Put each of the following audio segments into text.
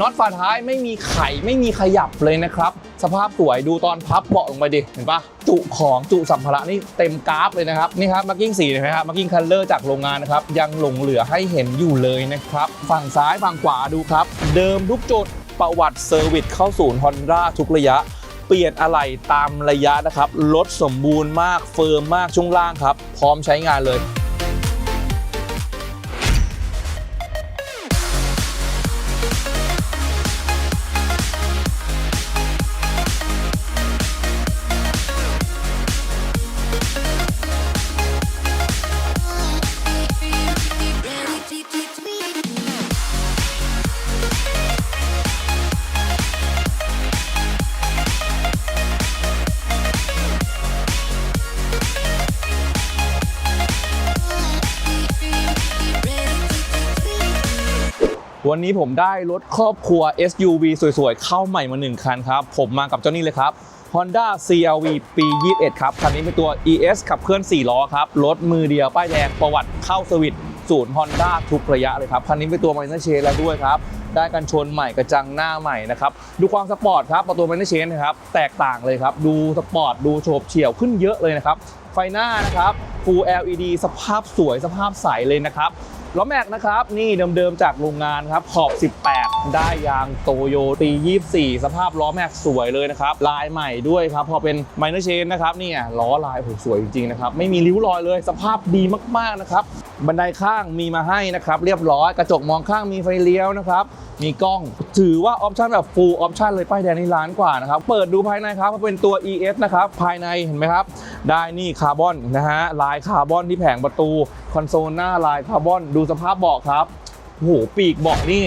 น็อตฝาท้ายไม่มีไขไม่มีขยับเลยนะครับ สภาพสวยดูตอนพับเบาะลงไปดิ เห็นปะจุของจุสัมภาระนี่เต็มกราฟเลยนะครับ นี่ครับมาร์กิ้งสีเห็นไหมครับมาร์กิ้งคัลเลอร์จากโรงงานนะครับ ยังหลงเหลือให้เห็นอยู่เลยนะครับ ฝั่งซ้ายฝั่งขวาดูครับ เดิมทุกจุดประวัติเซอร์วิสเข้าศูนย์ฮอนด้าทุกระยะเปลี่ยนอะไหล่ตามระยะนะครับรถสมบูรณ์มากเฟิร์มมากช่วงล่างครับ พร้อมใช้งานเลย วันนี้ผมได้รถครอบครัว SUV สวยๆ เข้าใหม่มา1คันครับ ผมมากับเจ้านี่เลยครับ Honda CRV ปี 21 ครับ คันนี้เป็นตัว ES ขับเคลื่อน 4 ล้อครับ รถมือเดียว ป้ายแดง ประวัติเข้าสวิตศูนย์ Honda ทุกระยะเลยครับ คันนี้เป็นตัว m i n o r c h a n แล้วด้วยครับ ได้กันชนใหม่กระจังหน้าใหม่นะครับ ดูความสปอร์ตครับประตู m i n o r c h a n นะครับ แตกต่างเลยครับ ดูสปอร์ต ดูโฉบเฉี่ยวขึ้นเยอะเลยนะครับ ไฟหน้านะครับ Full LED สภาพสวย สภาพใสเลยนะครับ ล้อแม็กนะครับนี่เดิมๆจากโรงงานครับขอบ 18 ได้ยางโตโยตี24 สภาพล้อแม็กสวยเลยนะครับ ลายใหม่ด้วยครับ พอเป็นไมเนอร์เชนนะครับนี่ไงล้อลายโอ้โหสวยจริงๆนะครับ ไม่มีริ้วรอยเลยสภาพดีมากๆนะครับ บันไดข้างมีมาให้นะครับ เรียบร้อยกระจกมองข้างมีไฟเลี้ยวนะครับ มีกล้องถือว่าออปชันแบบ full ออปชันเลยป้ายแดงนี่ล้านกว่านะครับ เปิดดูภายในครับเป็นตัว ES นะครับภายในเห็นไหมครับ ได้นี่คาร์บอนนะฮะลายคาร์บอนที่แผงประตูคอนโซลหน้าลายคาร์บอนดูสภาพเบาะครับโอ้โหปีกเบาะนี่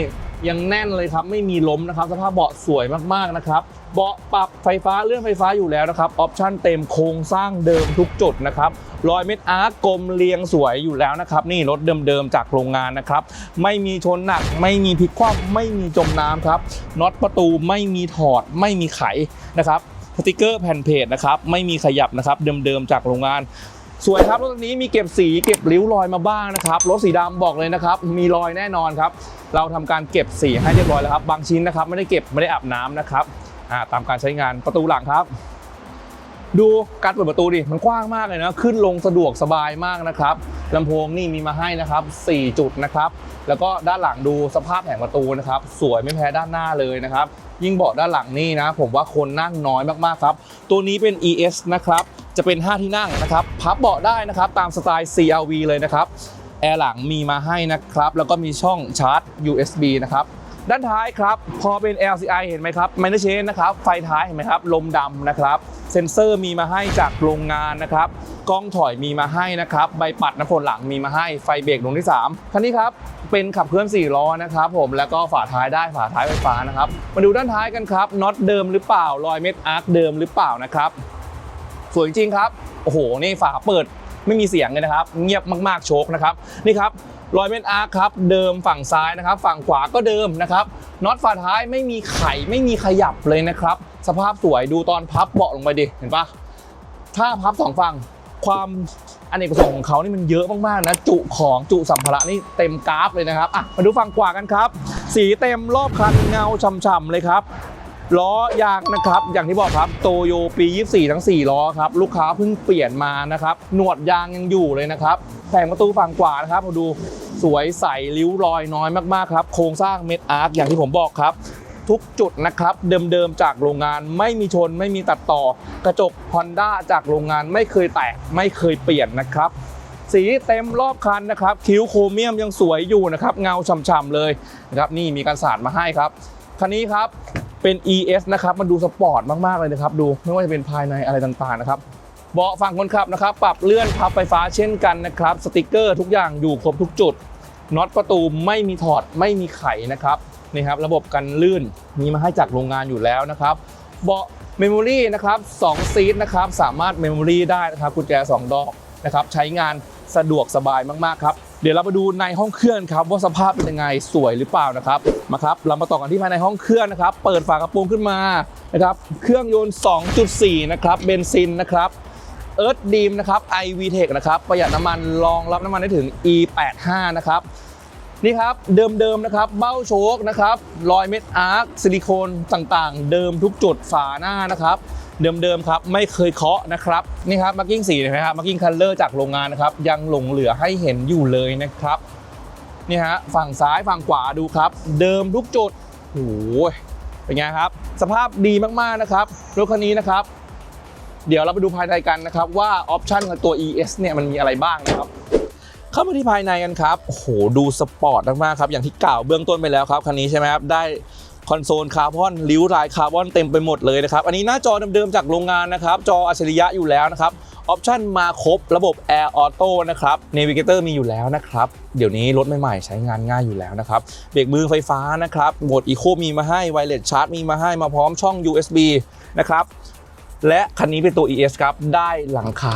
ยังแน่นเลยครับไม่มีล้มนะครับสภาพเบาะสวยมากๆนะครับเบาะปรับไฟฟ้าเลื่อนไฟฟ้าอยู่แล้วนะครับออปชั่นเต็มโครงสร้างเดิมทุกจุดนะครับรอยเม็ดอาร์กกลมเรียงสวยอยู่แล้วนะครับนี่รถเดิมๆจากโรงงานนะครับไม่มีชนหนัก ไม่มีพลิกคว่ำไม่มีจมน้ำครับน็อตประตูไม่มีถอดไม่มีไขนะครับสติกเกอร์แผ่นเพจนะครับไม่มีขยับนะครับเดิมๆจากโรงงานสวยครับรถคันนี้มีเก็บสีเก็บริ้วรอยมาบ้างนะครับรถสีดำบอกเลยนะครับมีรอยแน่นอนครับ เราทำการเก็บสีให้เรียบร้อยแล้วครับ บางชิ้นนะครับไม่ได้เก็บไม่ได้อาบน้ำนะครับาตามการใช้งานประตูหลังครับ ดูการเปิดประตูดิมันกว้างมากเลยนะขึ้นลงสะดวกสบายมากนะครับลำโพงนี่มีมาให้นะครับ 4 จุดนะครับ แล้วก็ด้านหลังดูสภาพแผงประตูนะครับ สวยไม่แพ้ด้านหน้าเลยนะครับ ยิ่งเบาะด้านหลังนี่นะ ผมว่าคนนั่งน้อยมากๆครับ ตัวนี้เป็น ES นะครับ จะเป็น 5 ที่นั่งนะครับ พับเบาะได้นะครับ ตามสไตล์ CRV เลยนะครับ แอร์หลังมีมาให้นะครับ แล้วก็มีช่องชาร์จ USB นะครับด้านท้ายครับ พอเป็น LCI เห็นไหมครับ m i n o r Change นะครับ ไฟท้ายเห็นไหมครับ ลมดำนะครับ เซ็นเซอร์มีมาให้จากโรงงานนะครับ กล้องถอยมีมาให้นะครับ ใบปัดน้ำฝนหลังมีมาให้ ไฟเบรกดวงที่ 3 คันนี้ครับ เป็นขับเคลื่อน 4 ล้อนะครับผม แล้วก็ฝาท้ายได้ฝาท้ายไฟฟ้านะครับ มาดูด้านท้ายกันครับน็อตเดิมหรือเปล่า รอยเม็ดอาร์คเดิมหรือเปล่านะครับ สวยจริงครับ โอ้โห นี่ฝาเปิด ไม่มีเสียงเลยนะครับ เงียบมากๆโชคนะครับนี่ครับรอยเม็ดอาร์ครับเดิมฝั่งซ้ายนะครับ ฝั่งขวาก็เดิมนะครับน็อตฝาท้ายไม่มีไขไม่มีขยับเลยนะครับ สภาพสวยดูตอนพับเบาะลงไปดิเห็นปะถ้าพับสองฝั่งความอเนกประสงค์ของเขานี่มันเยอะมากๆนะจุของจุสัมภาระนี่เต็มกราฟเลยนะครับอะมาดูฝั่งขวากันครับ สีเต็มรอบคันเงาช่ำๆเลยครับ ล้อยางนะครับ อย่างที่บอกครับโตโยปี 24 ทั้ง 4 ล้อครับ ลูกค้าเพิ่งเปลี่ยนมานะครับ หนวดยางยังอยู่เลยนะครับแผงประตูฝั่งขวานะครับมาดูสวยใสริ้วรอยน้อยมากๆครับโครงสร้างเม็ดอาร์คอย่างที่ผมบอกครับ ทุกจุดนะครับ เดิมๆจากโรงงานไม่มีชนไม่มีตัดต่อ กระจก Honda จากโรงงานไม่เคยแตกไม่เคยเปลี่ยนนะครับสีเต็มรอบคันนะครับ คิ้วโครเมียมยังสวยอยู่นะครับ เงาฉ่ำๆเลยนะครับนี่มีการสาดมาให้ครับคันนี้ครับ เป็น ES นะครับมันดูสปอร์ตมากๆเลยนะครับดูไม่ว่าจะเป็นภายในอะไรต่างๆนะครับเบาะฝั่งคนขับนะครับปรับเลื่อนพับไฟฟ้าเช่นกันนะครับสติกเกอร์ทุกอย่างอยู่ครบทุกจุดน็อตประตูไม่มีถอดไม่มีไขนะครับนี่ครับระบบกันลื่นมีมาให้จากโรงงานอยู่แล้วนะครับเบาะเมมโมรี่นะครับ2ซีทนะครับสามารถเมมโมรี่ได้นะครับกุญแจ 2 ดอกนะครับใช้งานสะดวกสบายมากๆครับ เดี๋ยวเราไปดูในห้องเครื่องครับว่าสภาพเป็นยังไงสวยหรือเปล่านะครับมาครับเรามาต่อกันที่ภายในห้องเครื่องนะครับ เปิดฝากระโปรงขึ้นมานะครับเครื่องยนต์ 2.4 นะครับเบนซินนะครับเอิร์ธดีมนะครับ iVTEC นะครับประหยัดน้ำมันรองรับน้ำมันได้ถึง E85 นะครับนี่ครับเดิมๆนะครับเบ้าโชคนะครับรอยเม็ดอาร์คซิลิโคนต่างๆ เดิมทุกจุดฝาหน้านะครับ เดิมๆครับไม่เคยเคาะนะครับนี่ครับมาร์กิ้งสีเห็นไหมครับมาร์กิ้งคัลเลอร์จากโรงงานนะครับยังหลงเหลือให้เห็นอยู่เลยนะครับนี่ฮะฝั่งซ้ายฝั่งขวาดูครับ เดิมทุกจุดโอ้ยเป็นไงครับ สภาพดีมากๆนะครับรถคันนี้นะครับ เดี๋ยวเราไปดูภายในกันนะครับว่าออปชันของตัว ES เนี่ยมันมีอะไรบ้างนะครับเข้ามาที่ภายในกันครับ โอ้โห ดูสปอร์ตมากๆครับ อย่างที่กล่าวเบื้องต้นไปแล้วครับ คันนี้ใช่ไหมครับ ได้ คอนโซลคาร์บอนริ้วรายคาร์บอนเต็มไปหมดเลยนะครับ อันนี้หน้าจอเดิมๆจากโรงงานนะครับ จออัจฉริยะอยู่แล้วนะครับ ออปชันมาครบระบบ Air Auto นะครับ Navigator มีอยู่แล้วนะครับ เดี๋ยวนี้รถใหม่ๆ ใช้งานง่ายอยู่แล้วนะครับ เบรกมือไฟฟ้านะครับโหมด Eco มีมาให้ Wireless Charge มีมาให้มาพร้อมช่อง USB นะครับและคันนี้เป็นตัว ES ครับ ได้หลังคา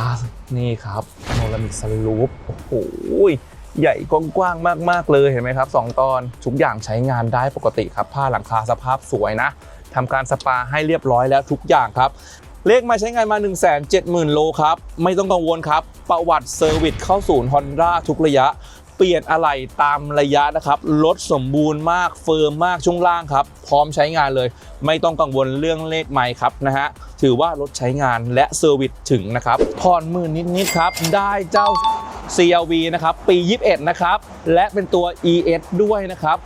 นี่ครับโนลามิกสลูปโอ้โห ใหญ่กว้างๆมากๆเลยเห็นไหมครับ 2 ตอนทุกอย่างใช้งานได้ปกติครับ ผ้าหลังคาสภาพสวยนะทำการสปาให้เรียบร้อยแล้วทุกอย่างครับเลขมาใช้งานมา 1 7 0 0 0 0 โลครับ ไม่ต้องกังวลครับ ประวัติเซอร์วิสเข้าศูนย์ Honda ทุกระยะ เปลี่ยนอะไหล่ตามระยะนะครับ รถสมบูรณ์มาก เฟิร์มมากช่วงล่างครับ พร้อมใช้งานเลย ไม่ต้องกังวลเรื่องเลขไมค์ครับนะฮะ ถือว่ารถใช้งานและเซอร์วิสถึงนะครับผ่อนหมื่นนิดๆครับ ได้เจ้า CLV นะครับ ปี 21 นะครับ และเป็นตัว ES ด้วยนะครับ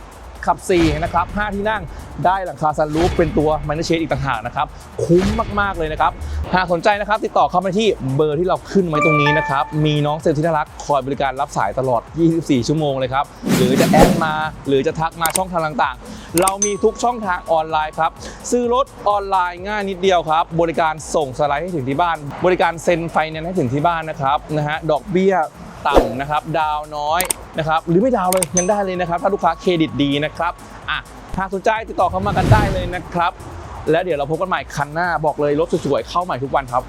ขับ 4 นะครับ 5 ที่นั่ง ได้หลังคาซันรูฟเป็นตัวมันเชนอีกต่างหากนะครับ คุ้มมาก ๆ เลยนะครับ หากสนใจนะครับ ติดต่อเข้ามาที่เบอร์ที่เราขึ้นไว้ตรงนี้นะครับ มีน้องเซลที่น่ารักคอยบริการรับสายตลอด 24 ชั่วโมงเลยครับ หรือจะแอดมา หรือจะทักมาช่องทางต่างๆ เรามีทุกช่องทางออนไลน์ครับ ซื้อรถออนไลน์ง่ายนิดเดียวครับ บริการส่งสไลด์ให้ถึงที่บ้าน บริการเซ็นไฟแนนซ์ให้ถึงที่บ้านนะครับ นะฮะ ดอกเบี้ย ต่ำนะครับ ดาวน้อยนะครับ หรือไม่ดาวเลยยังได้เลยนะครับ ถ้าลูกค้าเครดิตดีนะครับอะหากสนใจติดต่อเข้ามากันได้เลยนะครับ และเดี๋ยวเราพบกันใหม่คันหน้าบอกเลยรถสวยๆเข้าใหม่ทุกวันครับ